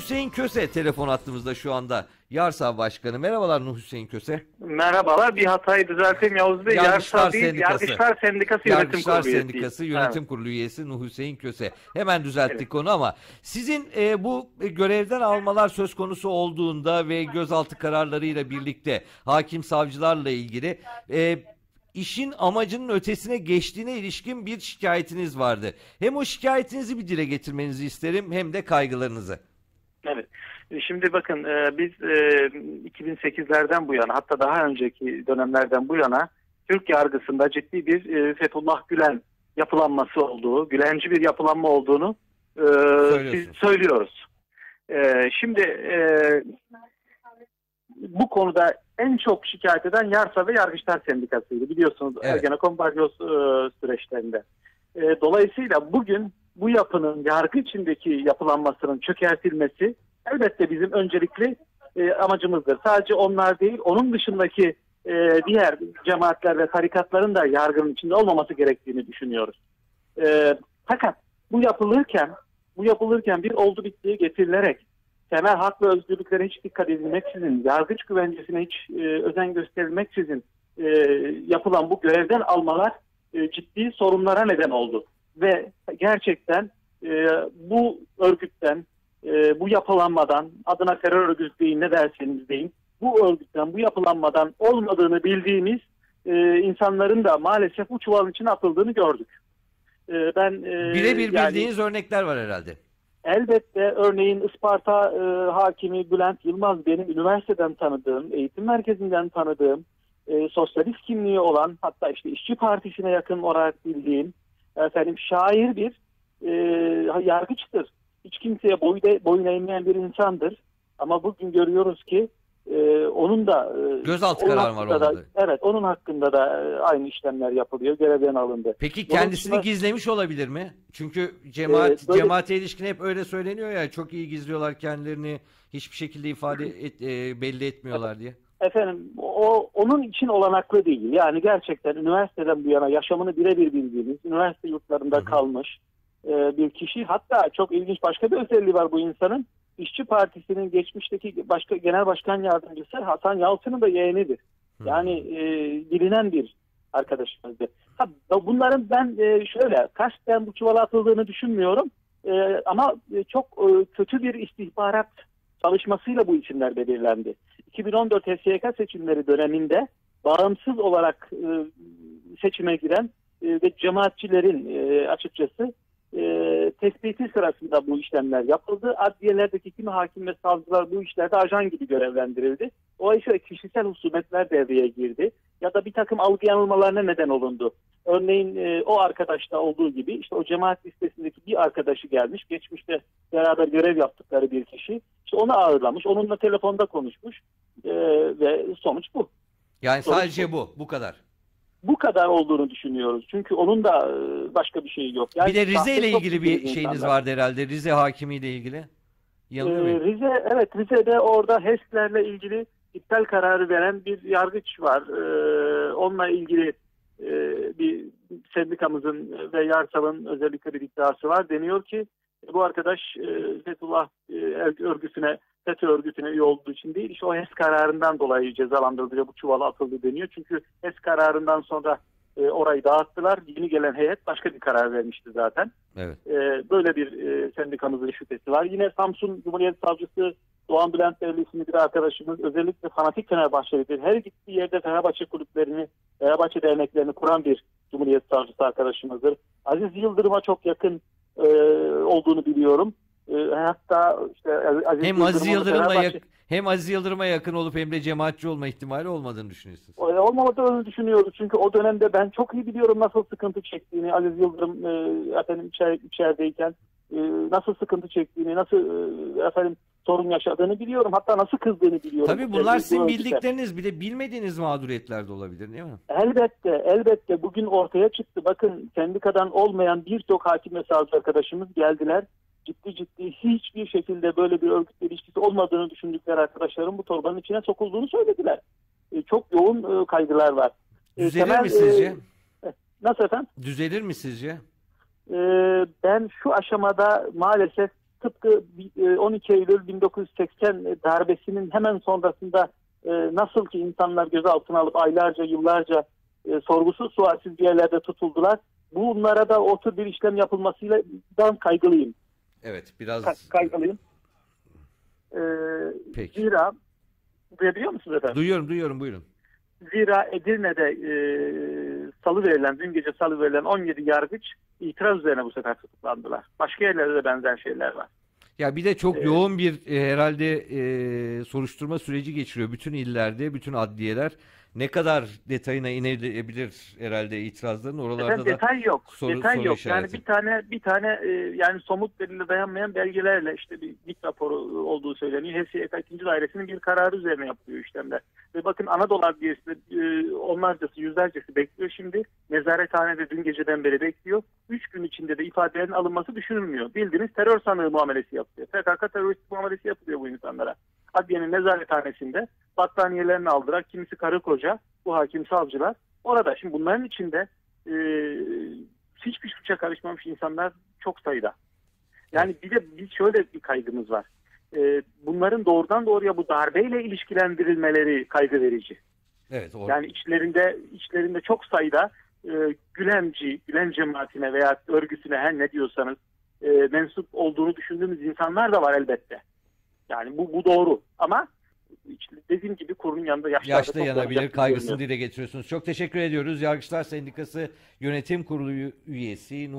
Hüseyin Köse telefon attığımızda şu anda. Yarsav Başkanı. Merhabalar Nuh Hüseyin Köse. Merhabalar. Bir hatayı düzelteyim Yavuz Bey. Yargıçlar değil, Sendikası. Yargıçlar Sendikası Yönetim Yargıçlar Kurulu. Sendikası Yönetim Evet. Kurulu üyesi Nuh Hüseyin Köse. Hemen düzelttik Evet. konu ama sizin e, bu görevden almalar söz konusu olduğunda ve gözaltı kararlarıyla birlikte hakim savcılarla ilgili e, işin amacının ötesine geçtiğine ilişkin bir şikayetiniz vardı. Hem o şikayetinizi bir dile getirmenizi isterim hem de kaygılarınızı. Evet. E, Şimdi bakın e, biz e, 2008'lerden bu yana hatta daha önceki dönemlerden bu yana Türk yargısında ciddi bir e, Fethullah Gülen yapılanması olduğu, Gülenci bir yapılanma olduğunu e, biz söylüyoruz. E, Şimdi e, bu konuda en çok şikayet eden Yarsa ve Yargıçlar Sendikası'ydı biliyorsunuz Evet. Ergenekon e, süreçlerinde. E, dolayısıyla bugün bu yapının yargı içindeki yapılanmasının çökertilmesi elbette bizim öncelikli e, amacımızdır. Sadece onlar değil, onun dışındaki e, diğer cemaatler ve tarikatların da yargının içinde olmaması gerektiğini düşünüyoruz. E, fakat bu yapılırken, bu yapılırken bir oldu bittiği getirilerek temel hak ve özgürlüklere hiç dikkat edilmeksizin, yargıç güvencesine hiç e, özen gösterilmeksizin e, yapılan bu görevden almalar e, ciddi sorunlara neden oldu. Ve gerçekten e, bu örgütten, e, bu yapılanmadan, adına terör örgütü deyin ne derseniz deyin, bu örgütten, bu yapılanmadan olmadığını bildiğimiz e, insanların da maalesef bu çuvalın içine atıldığını gördük. E, ben e, Birebir yani- bildiğiniz örnekler var herhalde. Elbette örneğin Isparta e, hakimi Bülent Yılmaz benim üniversiteden tanıdığım, eğitim merkezinden tanıdığım, e, sosyalist kimliği olan hatta işte işçi partisine yakın olarak bildiğim efendim şair bir e, yargıçtır. Hiç kimseye boy de, boyun eğmeyen bir insandır. Ama bugün görüyoruz ki e, onun da e, Gözaltı onun kararı var hakkında da-. Evet onun hakkında da e, aynı işlemler yapılıyor. Görevden alındı. Peki Bunun kendisini dışında- gizlemiş olabilir mi? Çünkü cemaat Ee, böyle- cemaate ilişkin hep öyle söyleniyor ya çok iyi gizliyorlar kendilerini hiçbir şekilde ifade et- e, belli etmiyorlar diye. Efendim o onun için olanaklı değil. Yani gerçekten üniversiteden bu yana yaşamını birebir bildiğimiz, üniversite yurtlarında Hı hı. kalmış e, bir kişi. Hatta çok ilginç başka bir özelliği var bu insanın. İşçi Partisi'nin geçmişteki başka genel başkan yardımcısı Hasan Yalçın'ın da yeğenidir. Yani e, bilinen bir arkadaşımızdı. Ha, bunların ben e, şöyle kasten bu çuvala atıldığını düşünmüyorum. E, ama e, çok e, kötü bir istihbarat çalışmasıyla bu isimler belirlendi. 2014 HSYK seçimleri döneminde bağımsız olarak e, seçime giren e, ve cemaatçilerin e, açıkçası e, tespiti sırasında bu işlemler yapıldı. Adliyelerdeki kimi hakim ve savcılar bu işlerde ajan gibi görevlendirildi. Dolayısıyla kişisel husumetler devreye girdi. Ya da bir takım algı yanılmalarına neden olundu. Örneğin o arkadaşta olduğu gibi işte o cemaat listesindeki bir arkadaşı gelmiş. Geçmişte beraber görev yaptıkları bir kişi. İşte onu ağırlamış. Onunla telefonda konuşmuş. E, ve sonuç bu. Yani Sonuç sadece bu, bu kadar. Bu kadar olduğunu düşünüyoruz. Çünkü onun da e, başka bir şeyi yok. Yani bir de Rize ile ilgili bir şeyiniz insanlar. vardı herhalde. Rize hakimiyle ilgili. Yanılıyor Ee? Rize evet Rize'de orada HES'lerle ilgili iptal kararı veren bir yargıç var. Ee, onunla ilgili e, bir sendikamızın ve Yarsav'ın özellikle bir iddiası var. Deniyor ki bu arkadaş e, Fethullah e, örgütüne FETÖ örgütüne üye olduğu için değil, işte o HES kararından dolayı cezalandırıldı ve bu çuvala atıldı deniyor. Çünkü HES kararından sonra e, orayı dağıttılar. Yeni gelen heyet başka bir karar vermişti zaten. Evet. E, böyle bir e, sendikamızın şüphesi var. Yine Samsun Cumhuriyet Savcısı Doğan Bülent Devli isimli bir arkadaşımız özellikle fanatik Fenerbahçelidir. Her gittiği yerde Fenerbahçe kulüplerini, Fenerbahçe derneklerini kuran bir Cumhuriyet Savcısı arkadaşımızdır. Aziz Yıldırım'a çok yakın e, olduğunu biliyorum. E, hatta işte Aziz Hem Aziz Yıldırım'la yak- hem Aziz Yıldırım'a yakın olup hem de cemaatçi olma ihtimali olmadığını düşünüyorsunuz. E, olmamadığını düşünüyoruz. Çünkü o dönemde ben çok iyi biliyorum nasıl sıkıntı çektiğini. Aziz Yıldırım e, efendim içer, içerideyken e, nasıl sıkıntı çektiğini, nasıl e, efendim sorun yaşadığını biliyorum. Hatta nasıl kızdığını biliyorum. Tabii bunlar Bu sizin bildikleriniz bir de bilmediğiniz mağduriyetler de olabilir değil mi? Elbette, elbette bugün ortaya çıktı. Bakın sendikadan olmayan birçok hakim ve savcı arkadaşımız geldiler. Ciddi ciddi hiçbir şekilde böyle bir örgütle ilişkisi olmadığını düşündükleri arkadaşların bu torbanın içine sokulduğunu söylediler. E, çok yoğun e, kaygılar var. E, Düzelir temel, mi e, sizce? nasıl efendim? Düzelir mi sizce? E, ben şu aşamada maalesef tıpkı e, 12 Eylül 1980 darbesinin hemen sonrasında e, nasıl ki insanlar gözaltına alıp aylarca yıllarca e, sorgusuz sualsiz bir yerlerde tutuldular. Bunlara da o tür bir işlem yapılmasıyla dan kaygılıyım. Evet biraz Ka- kaygılıyım. E, Peki. zira duyabiliyor musunuz efendim? Duyuyorum duyuyorum buyurun. Zira Edirne'de e, salı verilen, dün gece salı verilen 17 yargıç itiraz üzerine bu sefer tutuklandılar. Başka yerlerde de benzer şeyler var. Ya bir de çok Evet. yoğun bir e, herhalde e, soruşturma süreci geçiriyor bütün illerde, bütün adliyeler. Ne kadar detayına inebilir herhalde itirazların oralarda Efendim da detay yok. soru- detay soru yok. işareti. Yani bir tane bir tane e, yani somut delile dayanmayan belgelerle işte bir dik raporu olduğu söyleniyor. HSYK 2. Dairesinin bir kararı üzerine yapılıyor işlemler. Ve bakın Anadolu Adliyesi'nde e, onlarcası, yüzlercesi bekliyor şimdi. Nezarethanede dün geceden beri bekliyor. Üç gün içinde de ifadelerin alınması düşünülmüyor. Bildiğiniz terör sanığı muamelesi yapılıyor. PKK terörist muamelesi yapılıyor bu insanlara. Adliyenin nezarethanesinde battaniyelerini aldılar. Kimisi karı koca, bu hakim savcılar. Orada şimdi bunların içinde e, hiçbir suça karışmamış insanlar çok sayıda. Yani bir de biz şöyle bir kaygımız var. E, bunların doğrudan doğruya bu darbeyle ilişkilendirilmeleri kaygı verici. evet or- Yani içlerinde içlerinde çok sayıda e, Gülenci, Gülen cemaatine veya örgütüne her ne diyorsanız e, mensup olduğunu düşündüğümüz insanlar da var elbette. Yani bu, bu doğru ama işte dediğim gibi kurun yanında yaşta çok yanabilir kaygısını dile getiriyorsunuz. Çok teşekkür ediyoruz. Yargıçlar Sendikası Yönetim Kurulu üyesi Nuh